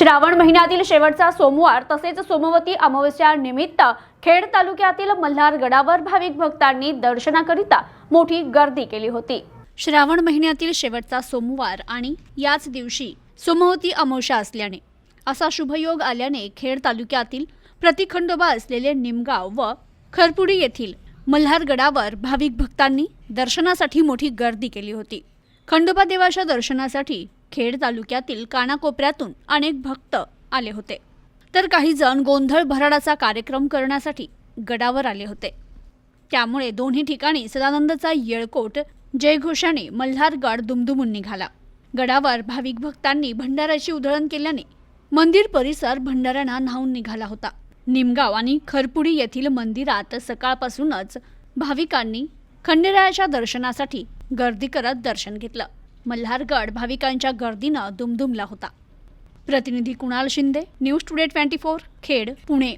श्रावण महिन्यातील शेवटचा सोमवार तसेच सोमवती अमावस्या निमित्त खेड तालुक्यातील मल्हार गडावर भाविक भक्तांनी दर्शनाकरिता मोठी गर्दी केली होती. श्रावण महिन्यातील शेवटचा सोमवार आणि याच दिवशी सोमवती अमावस्या असल्याने असा शुभयोग आल्याने खेड तालुक्यातील प्रतिखंडोबा असलेले निमगाव व खरपुडी येथील मल्हार गडावर भाविक भक्तांनी दर्शनासाठी मोठी गर्दी केली होती. खंडोबा देवाच्या दर्शनासाठी खेड तालुक्यातील कानाकोपऱ्यातून अनेक भक्त आले होते. तर काही जण गोंधळ भराडाचा कार्यक्रम करण्यासाठी गडावर आले होते. त्यामुळे दोन्ही ठिकाणी सदानंदचा येळकोट जयघोषाने मल्हारगड दुमदुमून निघाला. गडावर भाविक भक्तांनी भंडाऱ्याची उधळण केल्याने मंदिर परिसर भंडाऱ्यांना न्हावून निघाला होता. निमगाव आणि खरपुडी येथील मंदिरात सकाळपासूनच भाविकांनी खंडेरायाच्या दर्शनासाठी गर्दी करत दर्शन घेतलं. मल्हारगड भाविकांच्या गर्दीनं दुमदुमला होता. प्रतिनिधी Kunal Shinde news today twenty four Khed Pune.